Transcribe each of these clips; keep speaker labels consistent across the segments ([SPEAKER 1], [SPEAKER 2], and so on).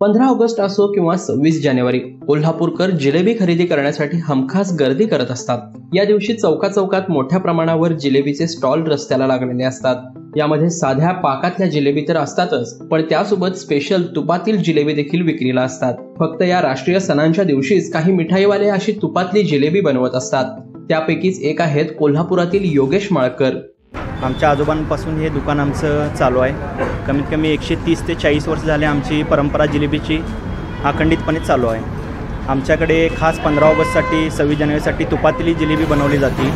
[SPEAKER 1] पंधरा ऑगस्ट असो किंवा सव्वीस जानेवारी कोल्हापूरकर जिलेबी खरेदी करण्यासाठी हमखास गर्दी करत असतात. या दिवशी चौका चौकात मोठ्या प्रमाणावर जिलेबीचे स्टॉल रस्त्याला लागलेले असतात. यामध्ये साध्या पाकातल्या जिलेबी तर असतातच पण त्यासोबत स्पेशल तुपातील जिलेबी देखील विक्रीला असतात. फक्त या राष्ट्रीय सणांच्या दिवशीच काही मिठाईवाले अशी तुपातली जिलेबी बनवत असतात. त्यापैकीच एक आहेत कोल्हापुरातील योगेश माळकर.
[SPEAKER 2] आमच्या आजोबांपासून हे दुकान आमचं चालू आहे. कमीत कमी एकशे तीस ते चाळीस वर्ष झाले आमची परंपरा जिलेबीची अखंडितपणे चालू आहे. आमच्याकडे खास पंधरा ऑगस्टसाठी सव्वीस जानेवारीसाठी तुपातली जिलेबी बनवली जाते.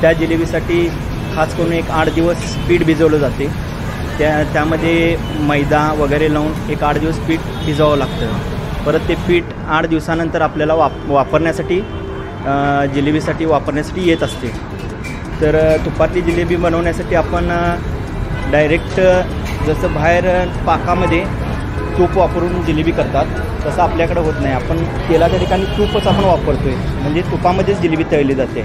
[SPEAKER 2] त्या जिलेबीसाठी खास करून एक आठ दिवस पीठ भिजवलं जाते. त्या त्यामध्ये मैदा वगैरे लावून एक आठ दिवस पीठ भिजवावं लागतं. परत ते पीठ आठ दिवसानंतर आपल्याला वाप वापरण्यासाठी जिलेबीसाठी वापरण्यासाठी येत असते. तर तुपातली जिलेबी बनवण्यासाठी आपण डायरेक्ट जसं बाहेर पाकामध्ये तूप वापरून जिलेबी करतात तसं आपल्याकडे होत नाही. आपण तेलाच्या ठिकाणी तूपच आपण वापरतो आहे म्हणजे तुपामध्येच जिलेबी तळली जाते.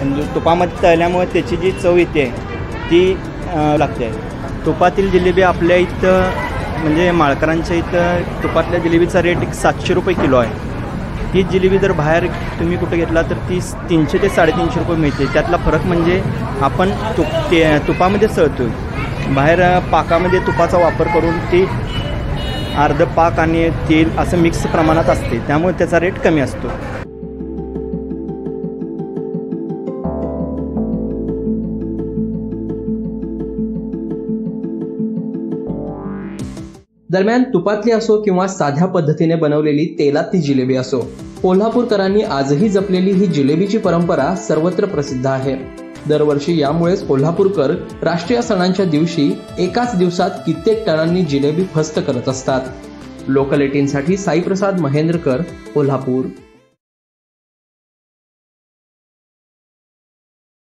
[SPEAKER 2] आणि तुपामध्ये तळल्यामुळे त्याची जी चव येते ती लागते. तुपातील जिलेबी आपल्या इथं म्हणजे माळकरांच्या इथं तुपातल्या जिलेबीचा रेट एक सातशे रुपये किलो आहे. तीच जिलेबी जर बाहेर तुम्ही कुठं घेतला तर ती तीनशे ते साडेतीनशे रुपये मिळते त्यातला फरक म्हणजे आपण तुप ते तुपामध्ये सळतो बाहेर पाकामध्ये तुपाचा वापर करून ती अर्ध पाक आणि तेल असं मिक्स प्रमाणात असते. त्यामुळे त्याचा रेट कमी असतो.
[SPEAKER 1] दरम्यान तुपातली असो किंवा साध्या पद्धतीने बनवलेली तेलातली जिलेबी असो. कोल्हापूरकरांनी आजही जपलेली ही जिलेबीची परंपरा सर्वत्र प्रसिद्ध आहे. दरवर्षी यामुळेच कोल्हापूरकर राष्ट्रीय सणांच्या दिवशी एकाच दिवसात कित्येक टनांनी जिलेबी फस्त करत असतात. लोकलिटीनसाठी साईप्रसाद महेंद्रकर कोल्हापूर.